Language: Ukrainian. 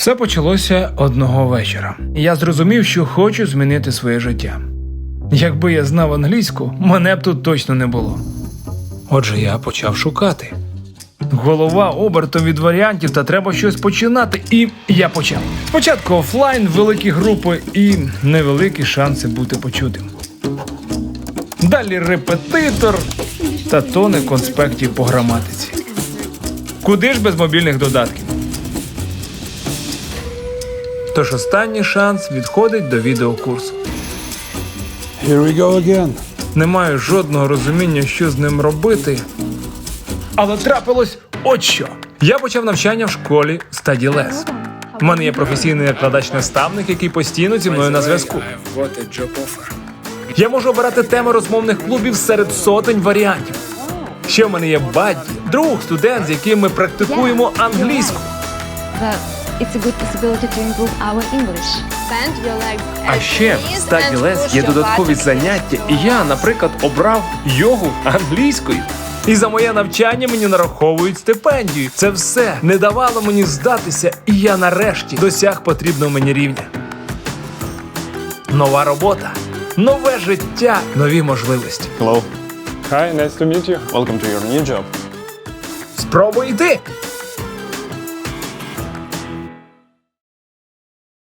Все почалося одного вечора. Я зрозумів, що хочу змінити своє життя. Якби я знав англійську, мене б тут точно не було. Отже, я почав шукати. Голова обертом від варіантів, та треба щось починати. І я почав. Спочатку офлайн, великі групи і невеликі шанси бути почутим. Далі репетитор та тони конспектів по граматиці. Куди ж без мобільних додатків? Тож останній шанс відходить до відеокурсу. Here we go again. Не маю жодного розуміння, що з ним робити. Але трапилось от що. Я почав навчання в школі StudyLess. У мене є професійний накладач-наставник, який постійно зі мною на зв'язку. Я можу обирати теми розмовних клубів серед сотень варіантів. Ще в мене є бадді, друг, студент, з яким ми практикуємо англійську. It's a good possibility to improve our English. Bend your legs А ще в knees and є додаткові заняття, і я, наприклад, обрав йогу англійською. І за моє навчання мені нараховують стипендію. Це все не давало мені здатися, і я нарешті досяг потрібного мені рівня. Нова робота, нове життя, нові можливості. Hello. Hi, nice to meet you. Welcome to your new job. Спробуй йти!